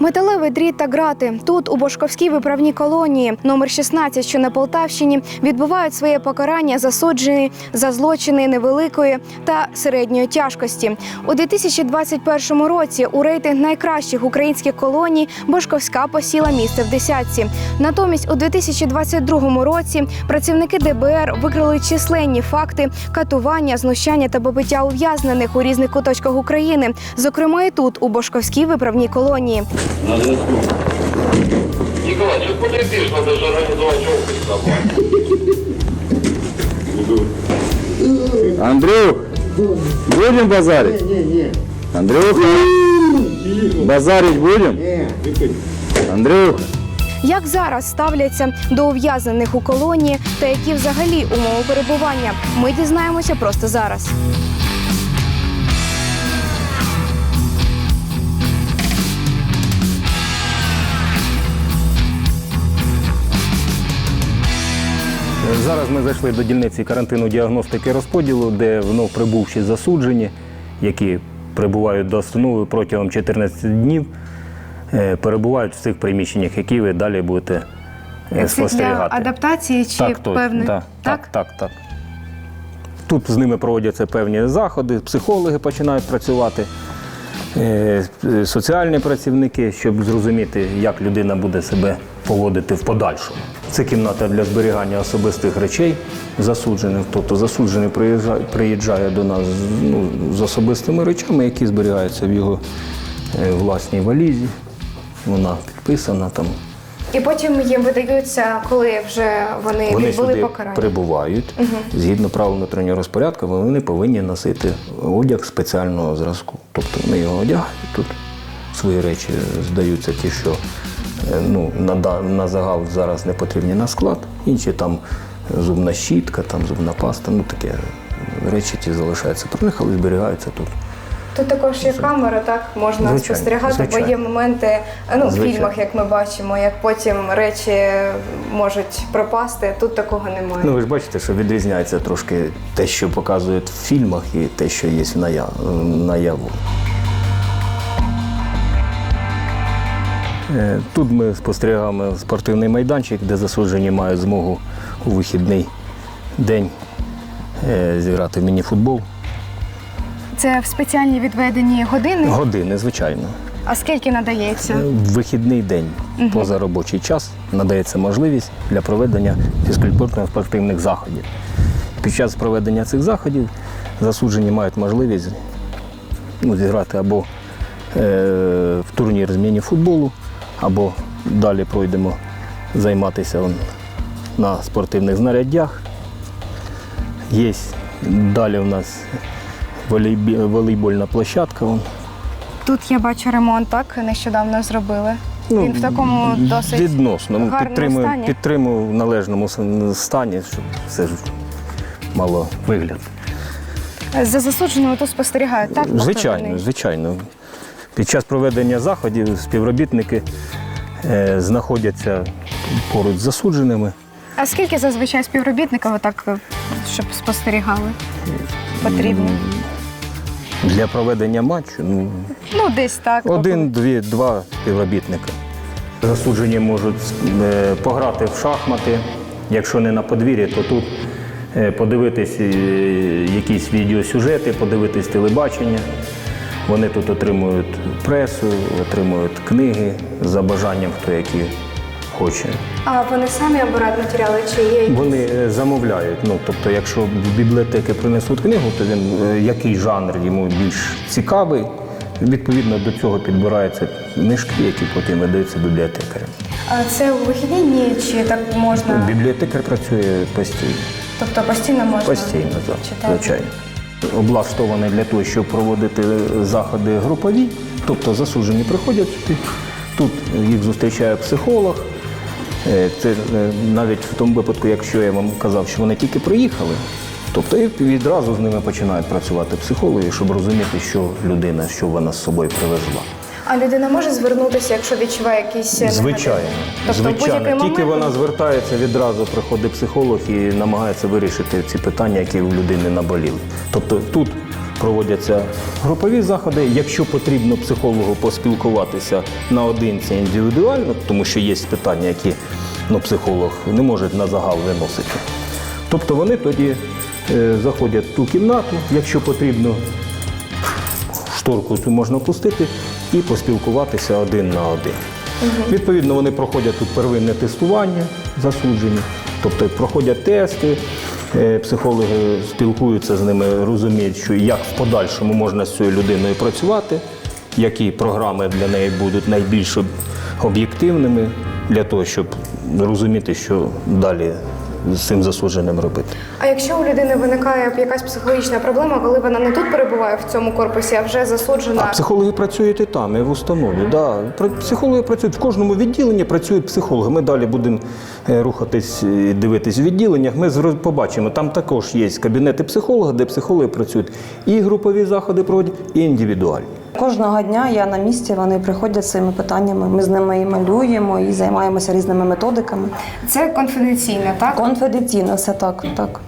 Металевий дріт та грати тут, у Бошковській виправній колонії, номер 16, що на Полтавщині, відбувають своє покарання засуджені за злочини невеликої та середньої тяжкості. У 2021 році у рейтинг найкращих українських колоній Бошковська посіла місце в десятці. Натомість у 2022 році працівники ДБР викрили численні факти катування, знущання та побиття ув'язнених у різних куточках України, зокрема і тут, у Бошковській виправній колонії. На зв'язку. Ніколай, що куди йдеш? Треба ж організувати офіс собою. Андрюх, будем базарить? Не, не, Андрюха, базарить будем? не. Андрюха, Як зараз ставляться до ув'язнених у колонії та які взагалі умови перебування, ми дізнаємося просто зараз. Зараз ми зайшли до дільниці карантину діагностики розподілу, де вновь прибувші засуджені, які прибувають до установи протягом 14 днів, е, перебувають в цих приміщеннях, які ви далі будете е, спостерігати. адаптації чи так, точно, да, так, так, так. Тут з ними проводяться певні заходи, психологи починають працювати, е, соціальні працівники, щоб зрозуміти, як людина буде себе поводити в подальшому. Це кімната для зберігання особистих речей засуджених. Тобто засуджений приїжджає, приїжджає до нас ну, з особистими речами, які зберігаються в його е, власній валізі. Вона підписана там. І потім їм видаються, коли вже вони, Вони відбули сюди покарання. прибувають. Згідно правил внутрішнього розпорядку, вони повинні носити одяг спеціального зразку. Тобто вони його одягають тут. Свої речі здаються ті, що ну, на, на загал зараз не потрібні на склад. Інші там зубна щітка, там зубна паста, ну таке речі ті залишаються при них, але зберігаються тут. Тут також є камера, так можна Звичайно, спостерігати, звичайно. бо є моменти ну, в фільмах, як ми бачимо, як потім речі можуть пропасти. Тут такого немає. Ну ви ж бачите, що відрізняється трошки те, що показують в фільмах, і те, що є в ная- наяву. Тут ми спостерігаємо спортивний майданчик, де засуджені мають змогу у вихідний день е, зіграти в мініфутбол. Це в спеціальні відведені години. Години, звичайно. А скільки надається? В вихідний день поза робочий час надається можливість для проведення фізкультурно-спортивних заходів. Під час проведення цих заходів засуджені мають можливість ну, зіграти або е, в турнір з міні-футболу, або далі пройдемо займатися он, на спортивних знаряддях. Є далі у нас волейбольна площадка. он. Тут я бачу ремонт, так нещодавно зробили. Ну, Він в такому досить відносно. Ну, підтримую, стані. підтримую в належному стані, щоб все ж мало вигляд. За засудженими тут спостерігають, так? Звичайно, звичайно. Під час проведення заходів співробітники е, знаходяться поруч з засудженими. А скільки зазвичай співробітників отак, е, щоб спостерігали? Потрібно. Для проведення матчу ну, Ну, десь так. один, дві, два співробітника. Засуджені можуть е, пограти в шахмати. Якщо не на подвір'ї, то тут подивитись якісь відеосюжети, подивитись телебачення. Вони тут отримують пресу, отримують книги за бажанням, хто які хоче. А вони самі обирають матеріали, чи є якісь? Вони е, замовляють. Ну, тобто, якщо в бібліотеки принесуть книгу, то він е, який жанр йому більш цікавий. Відповідно до цього підбираються книжки, які потім видаються бібліотекарям. А це у вихідні дні, чи так можна? Бібліотекар працює постійно. Тобто постійно можна Постійно, так, читати? звичайно. Облаштований для того, щоб проводити заходи групові, тобто засуджені приходять сюди. Тут їх зустрічає психолог. Е, Це е, навіть в тому випадку, якщо я вам казав, що вони тільки приїхали, тобто і відразу з ними починають працювати психологи, щоб розуміти, що людина, що вона з собою привезла. А людина може звернутися, якщо відчуває якісь? Звичайно, Тобто в будь-який. Тільки момент вона звертається, відразу приходить психолог і намагається вирішити ці питання, які у людини наболіли. Тобто тут проводяться групові заходи. Якщо потрібно психологу поспілкуватися наодинці індивідуально, тому що є питання, які ну, психолог не може на загал виносити. Тобто вони тоді е, заходять в ту кімнату, якщо потрібно, шторку цю можна пустити і поспілкуватися один на один. Відповідно, вони проходять тут первинне тестування засуджені, тобто проходять тести, е, психологи спілкуються з ними, розуміють, що як в подальшому можна з цією людиною працювати, які програми для неї будуть найбільш об'єктивними для того, щоб розуміти, що далі з цим засудженим робити. А якщо у людини виникає якась психологічна проблема, коли вона не тут перебуває в цьому корпусі, а вже засуджена. А психологи працюють і там, і в установі. Да. Психологи працюють в кожному відділенні працюють психологи. Ми далі будемо е, рухатись і дивитись в відділеннях. Ми побачимо, там також є кабінети психолога, де психологи працюють і групові заходи проводять, і індивідуальні. Кожного дня я на місці, вони приходять з цими питаннями. Ми з ними і малюємо, і займаємося різними методиками. Це конфіденційно, так? Конфіденційно все так. так.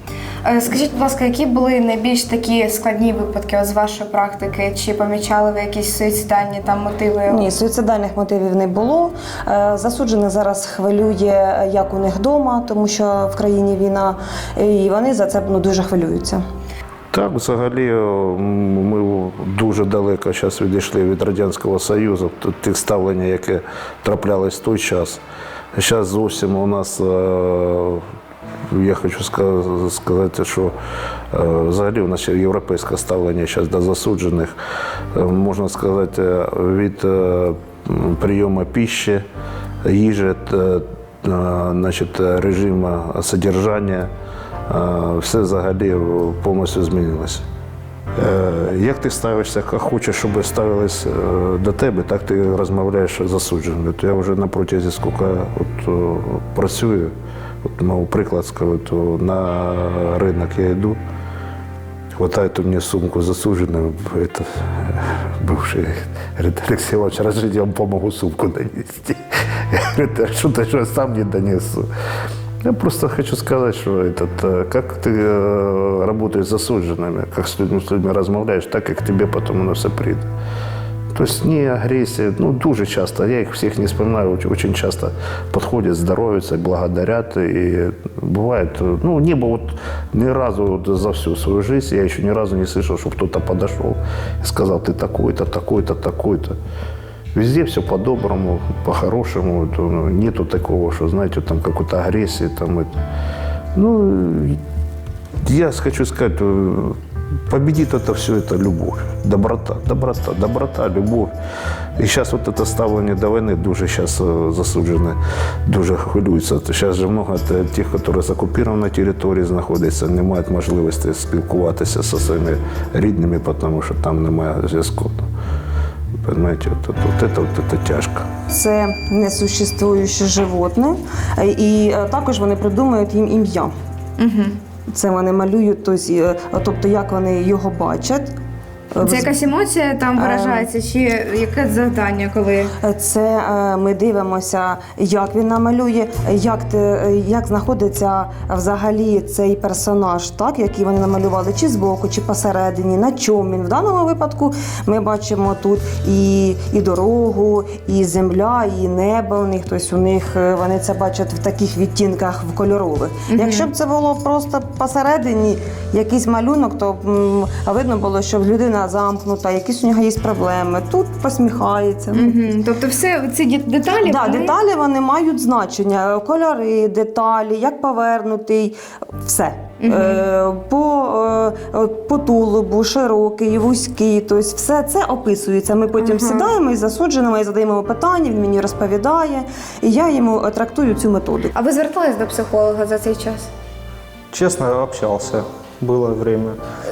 Е, Скажіть, будь ласка, які були найбільш такі складні випадки от з вашої практики? Чи помічали ви якісь суїцидальні там мотиви? Ні, суїцидальних мотивів не було. Е, Засуджених зараз хвилює, як у них вдома, тому що в країні війна, і вони за це ну, дуже хвилюються. Так, взагалі, ми дуже далеко зараз відійшли від Радянського Союзу, тих ставлення, яке траплялось в той час. Зараз зовсім у нас, е, я хочу сказати, що е, взагалі у нас ще європейське ставлення зараз до засуджених, е, можна сказати, е, від е, прийому пищі, їжі, е, значить, режиму содержання Е, все взагалі повністю змінилося. Е, Як ти ставишся, як хочеш, щоб ставились е, до тебе, так ти розмовляєш з засудженими. От я вже на протязі скільки от, о, працюю, от, мав приклад скажу, то на ринок я йду, хватает у меня сумку засуженную, это бывший, говорит, Алексей Иванович, разрешите, я вам помогу сумку донести. Я говорю, «Да что ты, что я сам не донесу. Я просто хочу сказать, что этот, э, как ты э, работаешь с засудженными, как с людьми, с людьми размовляешь, так как к тебе потом оно все прийде. То есть не агрессия, ну, дуже часто, я их всех не вспоминаю, очень, часто подходят, здороваются, благодарят. И бывает, э, ну, не было вот ни разу вот за всю свою жизнь, я еще ни разу не слышал, что кто-то подошел и сказал, ты такой-то, такой-то, такой-то. Везде все по-доброму, по-хорошему. Вот, ну, нету такого, что, знаете, там какой-то агрессии. Там, это. Ну, я хочу сказать, э, победит это все, это любовь, доброта, доброта, доброта, любовь. І зараз от це ставлення до війни дуже зараз засуджені, дуже хвилюються. Зараз же много те- тих, які з окупованої території знаходяться, не мають можливості спілкуватися зі своїми рідними, тому що там немає зв'язку. Понимаете, вот, это- вот, это, вот это тяжко. Це несуществуюче животне, е, і е, також вони придумують їм ім'я. Це вони малюють, тобто, е, тобто як вони його бачать. Е, Це якась емоція там виражається, чи яке завдання, коли Це е, ми дивимося, як він намалює, як, як знаходиться взагалі цей персонаж, так, який вони намалювали, чи збоку, чи посередині, на чому він. В даному випадку ми бачимо тут і, і дорогу, і земля, і небо у них. Тобто у них е, вони це бачать в таких відтінках в кольорових. Якщо б це було просто посередині якийсь малюнок, то м, видно було, що людина замкнута, якісь у нього є проблеми. Тут посміхається. Мгм. тобто все ці деталі Да, вони- деталі вони мають значення. Кольори, деталі, як повернутий, все. Е, по, е, по тулубу, широкий, вузький, тобто все це описується. Ми потім сідаємо і засудженими, і задаємо питання, він мені розповідає, і я йому трактую цю методику. А ви звертались до психолога за цей час? Честно, общался Было время.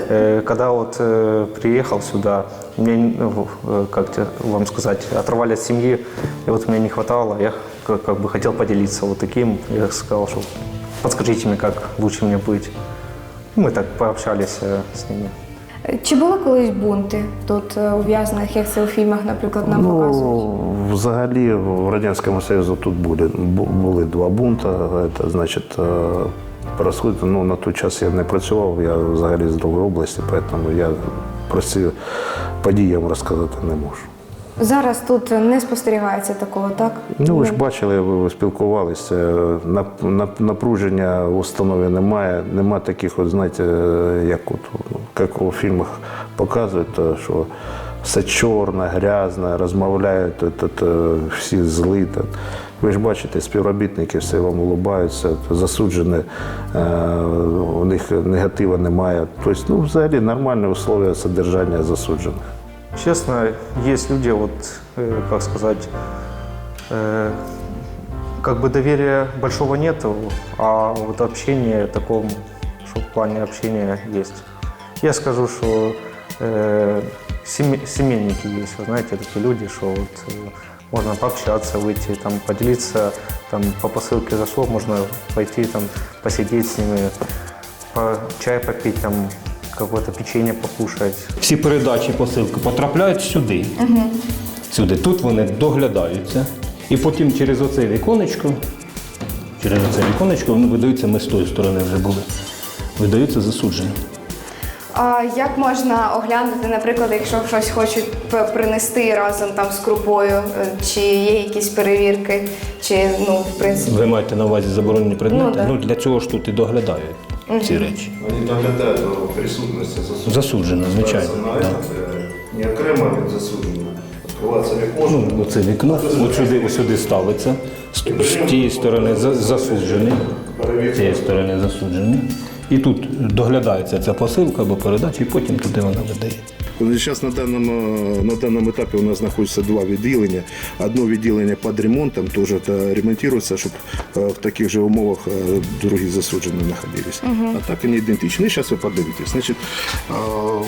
Э, Когда вот э, приехал сюда, мне, ну, э, как те- вам сказать, оторвали от семьи, и вот мне не хватало. Я как, как бы хотел поделиться вот таким. Я сказал, что подскажите мне, как лучше мне быть. Мы так пообщались э, с ними. Чи були колись бунти тут е, ув'язнених, як це у фільмах, наприклад, нам показують? Ну, взагалі в Радянському Союзі тут були, бу- були два бунти. Це, значить, е, ну, на той час я не працював, я взагалі з другої області, тому я про ці події вам розказати не можу. Зараз тут не спостерігається такого, так? Ну, ви ж бачили, ви, спілкувалися. Нап- Напруження в установі немає. Нема таких, от, знаєте, як, от, ну, як у фільмах показують, то, що все чорне, грязне, розмовляють, от, от, е, всі зли. то. Ви ж бачите, співробітники все вам улыбаються, засуджені, е, у них негатива немає. Тобто, ну, взагалі нормальні условия содержання засуджених. Честно, есть люди, вот, э, как сказать, э, как бы доверия большого нету, а вот общение таком, что в плане общения есть. Я скажу, что э, семей- семейники есть, вы знаете, такие люди, что вот э, можно пообщаться, выйти, там, поделиться, там, по посылке зашло, можно пойти, там, посидеть с ними, по, чай попить, там, какое-то печенье покушать, Всі передачі посилки потрапляють сюди. Сюди. Тут вони доглядаються. І потім через оце віконечко, через оце віконечко вони видаються, ми з тої сторони вже були. Видаються засуджені. А як можна оглянути, наприклад, якщо щось хочуть принести разом там з крупою, е, чи є якісь перевірки, чи ну в принципі. Ви маєте на увазі заборонені предмети? Ну, да. Ну, для цього ж тут і доглядають ці речі. Вони доглядають до присутності. Засуджено, звичайно. Да. Не окремо від засудженого. Відкривається вікно. Ну, оце вікно, от сюди, ось сюди ставиться. З, тієї сторони за- засуджений, з цієї сторони засуджений. І тут доглядається ця посилка або передача, і потім туди вона видає. Зараз на даному, на даному етапі у нас знаходяться два відділення. Одне відділення під ремонтом теж ремонтується, щоб е, в таких же умовах е, другі засуджені знаходились. А так вони ідентичні. Зараз ви подивитесь. Значить, е,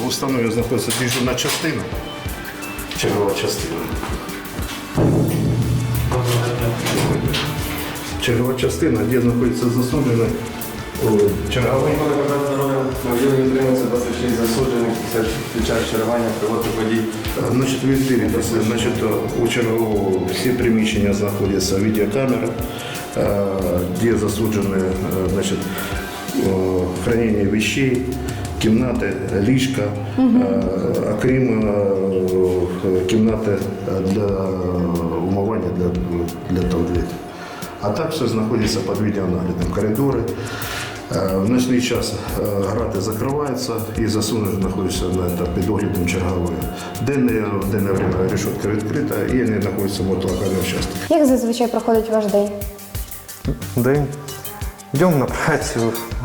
в установі знаходиться дежурна частина, чергова частина. Чергова частина, де знаходиться засуджений черговий. Можливо, утримується 26 засуджених під час- під час чергування приводити подій. Значить, ви дивитеся, значить, у чергового всі приміщення знаходяться відеокамера, е, де засуджені е, значить, хранення вещей, кімнати, ліжка, е, окрім е, кімнати для умивання для, для туалетів. А так все знаходиться під відеонаглядом. Коридори. Е, В ночний час е, грати закриваються і засунути знаходяться на та- під оглядом чергової. Денне, в денне время решетка відкрита і вони знаходяться в локальному участку. Як зазвичай проходить ваш день? день. Идем на працу,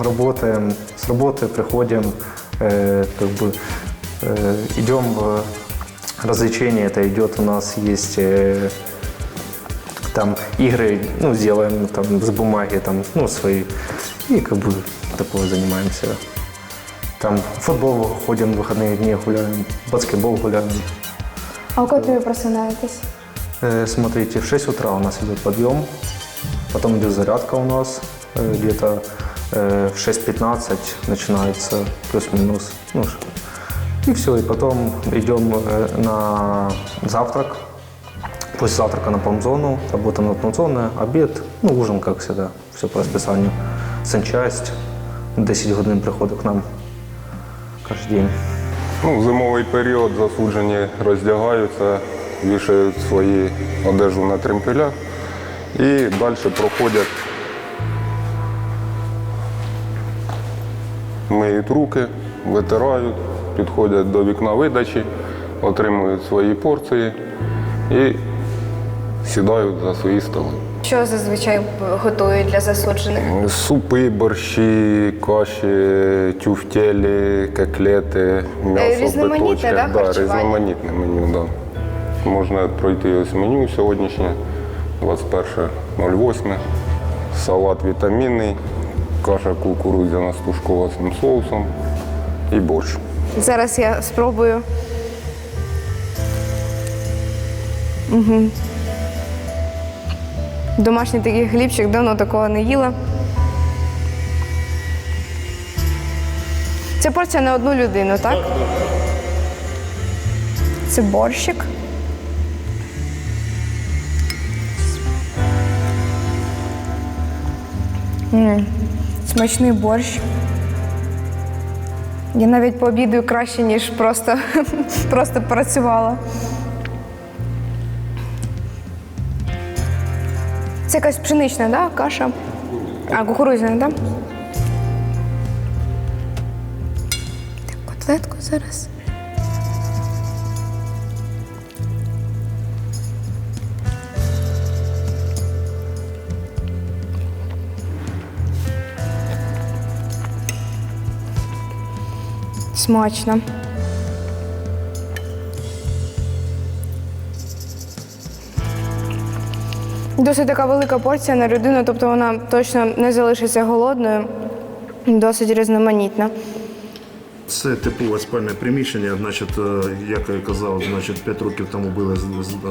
работаем, с работы приходим, э, как бы э, идем в развлечения, это идет у нас есть э, там игры, ну, делаем там с бумаги, там, ну, свои, И как бы такое занимаемся. Там футбол ходим в выходные дни гуляем, баскетбол гуляем. А у котрі ви просинаєтесь? Э, Смотрите, в 6 утра у нас идет подъем, потом идет зарядка у нас, э, где-то э, в 6.15 начинается плюс-минус. Ну, и все, и потом идем на завтрак. После завтрака на промзону, работа на промзоне, обед, ну, ужин, как всегда, все по расписанию. Санчасть, 10 годин приходить к нам каждый день. Ну, в зимовий період засуджені роздягаються, вішають свої одежу на тремпелях і далі проходять, миють руки, витирають, підходять до вікна видачі, отримують свої порції і сідають за свої столи. Що зазвичай готують для засуджених? Супи, борщі, каші, тюфтелі, котлети, м'ясо, різноманітне, да, да, харчування? різноманітне меню, да. Можна пройти ось меню сьогоднішнє, 21.08. Салат вітамінний, каша кукурудзяна з тушковацьким соусом і борщ. Зараз я спробую. Угу. Домашній такий хлібчик, давно такого не їла. Це порція на одну людину, так? Це борщик. М, Смачний борщ. Я навіть пообідаю краще, ніж просто, просто працювала. Це якась пшенична, да? каша? А, кукурудзяна, так? Да? Так, котлетку зараз. Смачно. Досить така велика порція на людину, тобто вона точно не залишиться голодною, досить різноманітна. Це типове спальне приміщення. Значить, е, як я казав, значить, 5 років тому був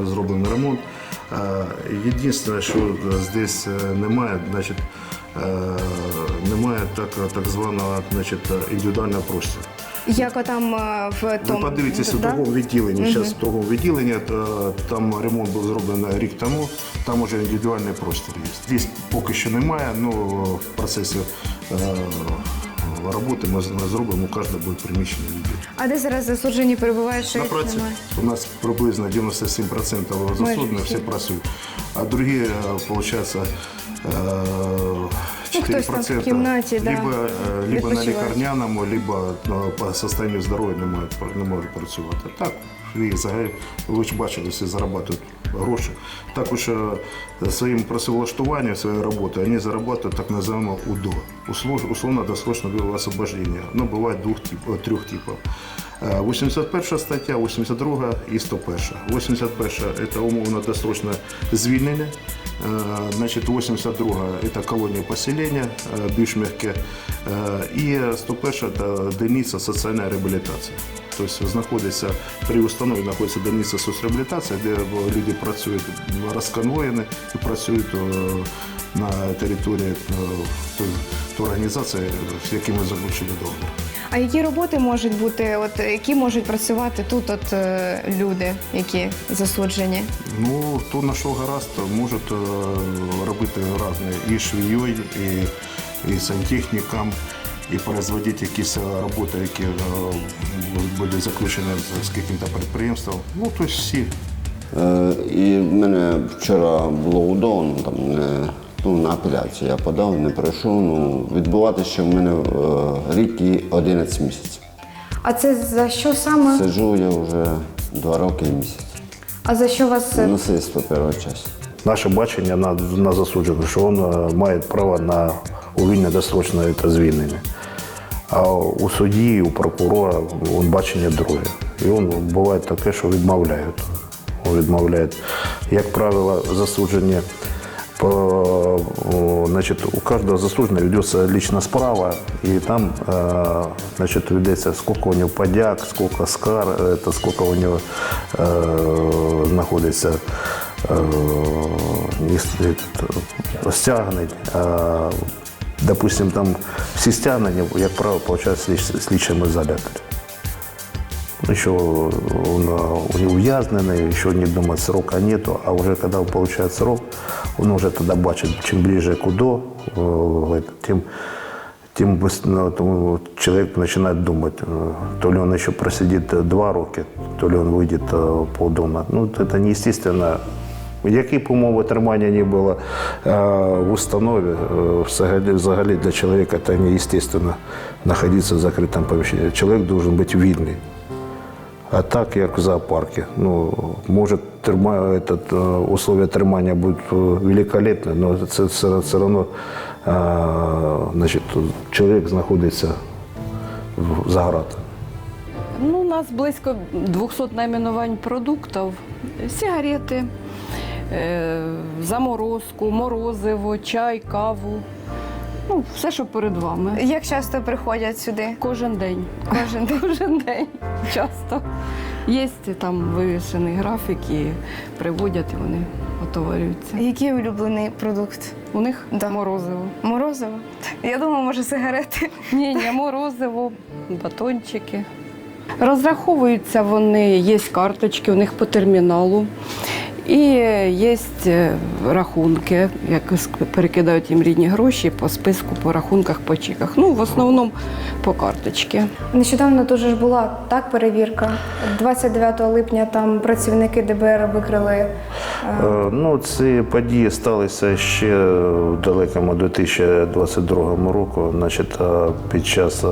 зроблений ремонт. Е, Єдине, що здесь е, немає, значить, немає так, так званого значить, індивідуального простору. Як отам е, в Ви тому. подивитесь у да? другому відділенні. Зараз в другому відділенні там ремонт був зроблений рік тому. Там уже індивідуальний простір є. Здесь поки що немає, але в процесі е, роботи ми з- ми зробимо у кожне буде приміщення відділ. А де зараз заслужені перебувають, що На їх праці немає? у нас приблизно 97% засуджених всі працюють, а другі, виходить, Ну, хтось там в кімнаті, да, либо, е, либо на лікарняному, либо е, по состоянию здоров'я не можуть, не можуть працювати. Так, і взагалі, ви ж бачили, всі заробляють гроші. Також е, своїм працевлаштуванням, своєю роботою, вони заробляють так називаємо УДО, услов- условно-досрочного освобождення. Ну, буває двох тип, трьох типів. Е, 81 стаття, 82 і 101. 81 – це умовно-досрочне звільнення. Е, Значить, 82 – це колонія поселення, е, більш м'яке. Е, І 101 – це дільниця соціальної реабілітації. Тобто знаходиться при установі знаходиться дільниця соцреабілітації, де люди працюють розконвоєні і працюють на території е, тої- організації, з якими заключили договір. А які роботи можуть бути, от які можуть працювати тут от е, люди, які засуджені? Ну, хто на що гаразд, може е, робити різні і швією, і, і сантехнікам, і производити якісь роботи, які е, були заключені з, з яким-то підприємством. Ну, тобто всі. Е, І в мене вчора було УДО, ну, там не, ну, на апеляцію я подав, не пройшов. Ну, відбувати ще в мене е, рік і 11 місяців. А це за що саме? Сиджу я вже 2 роки і місяць. А за що вас Насильство першого часу. Наше бачення на, на засудженого, що він е, має право на увільне досрочне та звільнення. А у судді, у прокурора він бачення друге. І він буває таке, що відмовляють. Він відмовляє. Як правило, засудження по, о, значить, у кожного засудженого ведеться лічна справа, і там е, значить, ведеться, скільки у нього подяк, скільки скар, это, скільки у нього е, знаходиться е, не с- этот, стягнень. А, допустим, там всі стягнення, як правило, получаються в слідчому ізоляторі. Еще он, он не увязненный, еще не думает, срока нету, а уже когда он получает срок, он уже тогда бачит, чем ближе к УДО, э, это, тем, тем быс- ну, то человек начинает думать, э, то ли он еще просидит э, два роки, то ли он выйдет э, по УДО. Ну, это неестественно. Які б умови тримання не було е, в установі, е, взагалі, взагалі для чоловіка це неестественно знаходитися в закритому поміщенні. Чоловік має бути вільний. А так, як в зоопарку. Ну, може, трима, этот, е, условия тримання будуть е, великолепні, але це все, одно е, значить, чоловік знаходиться в- за. Ну, у нас близько 200 найменувань продуктів. Сигарети, заморозку, морозиво, чай, каву. Ну, все, що перед вами. як часто приходять сюди? Кожен день. Кожен день. Кожен день. Часто. Є там вивішений графік і приводять, і вони отоварюються. Який улюблений продукт? У них Да. морозиво. Морозиво? Я думала, може, сигарети. Ні, ні, морозиво, батончики. Розраховуються вони, є карточки у них по терміналу. І є е, рахунки, як ск- перекидають їм рідні гроші по списку, по рахунках, по чеках. Ну, в основному по карточці. Нещодавно дуже ж була так перевірка. 29 липня там працівники ДБР викрили. е, Е, Ну, ці події сталися ще в далекому 2022 року, значить, під час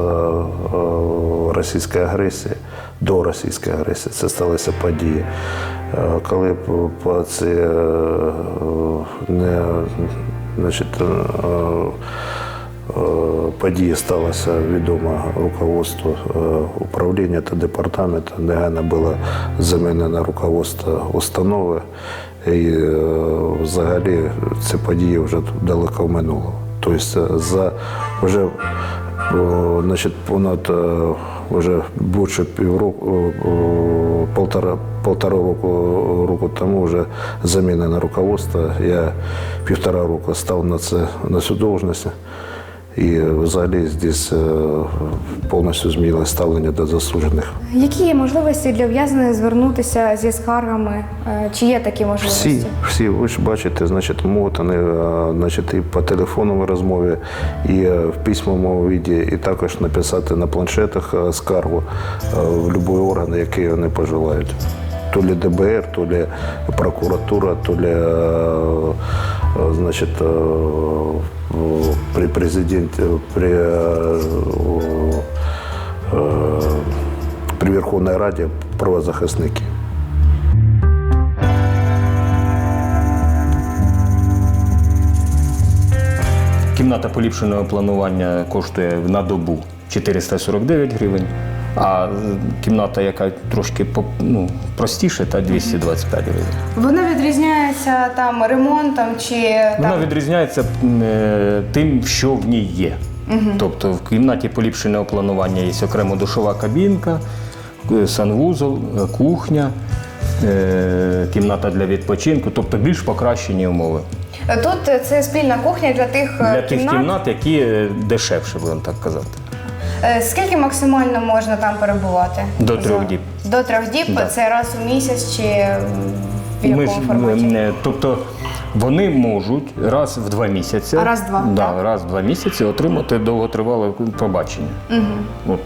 російської агресії, до російської агресії, це сталися події. Коли по- по ці е, не, значить, е, е, події сталося руководству е, управління та департаменту. Негайно було замінено руководство установи. І взагалі ці події вже далеко в минулому. Тобто за вже значить, понад вже більше півроку, полтора, полтора року, року тому вже замінено руководство. Я півтора року став на це на цю должність. І взагалі здесь е, повністю змінилось ставлення до засуджених. Які є можливості для ув'язнених звернутися зі скаргами? Е, Чи є такі можливості? Всі, всі, ви ж бачите, значить, можуть вони е, значить, і по телефонній розмові, і в письмовому віді, і також написати на планшетах скаргу в будь-який орган, який вони пожелають. То ли ДБР, то ли прокуратура, то ли е, значить, е, при президенті, при, е, при Верховній Раді правозахисники. Кімната поліпшеного планування коштує на добу 449 гривень, а кімната, яка трошки ну, простіше, та 225 гривень. Вона відрізняється там ремонтом чи Вона відрізняється е, тим, що в ній є. Тобто в кімнаті поліпшеного планування є окремо душова кабінка, е, санвузол, е, кухня, е, кімната для відпочинку, тобто більш покращені умови. тут це спільна кухня для тих е, Для тих кімнат, які дешевше, будемо так казати. Е, Скільки максимально можна там перебувати? До трьох діб. До трьох діб Да. це раз у місяць чи в Ми якому ж, форматі? тобто вони можуть раз в два місяці, А раз в два, да, так. раз в два місяці отримати довготривале побачення. От.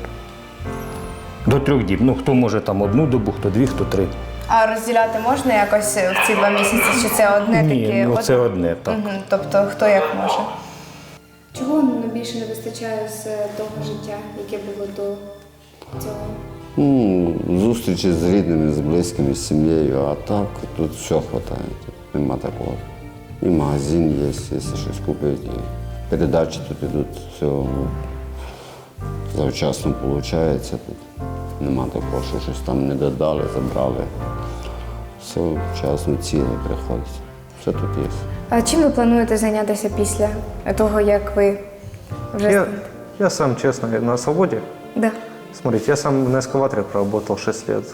До трьох діб. Ну, хто може там одну добу, хто дві, хто три. А розділяти можна якось в ці два місяці? Чи це одне Ні, таке? ну це одне, так. Мгм, Тобто хто як може? Чого найбільше не вистачає з того життя, яке було до цього? Ну, зустрічі з рідними, з близькими, з сім'єю, а так тут все вистачає. Тут нема такого. І магазин є, якщо щось купити. Передачі тут ідуть, все завчасно виходить. Тут нема такого, що щось там не додали, забрали. Все вчасно, ціле приходить. Все тут є. А чим ви плануєте зайнятися після того, як ви вже Я, я сам, честно, на свободе. Да. Смотрите, я сам на эскалаторе проработал 6 лет.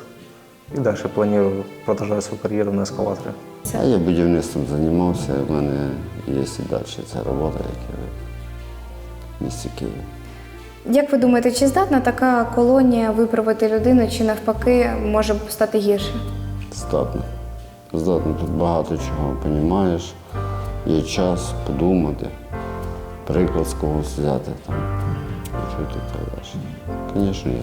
И дальше планирую продолжать свою карьеру на эскалаторе. А я будівництвом займався, в мене є і далі ця робота, яка в місті Києві. Як ви думаєте, чи здатна така колонія виправити людину, чи навпаки може стати гірше? Здатно. Здатно. Тут багато чого розумієш. Є час подумати, приклад з когось взяти там. Так далі. Звісно, є.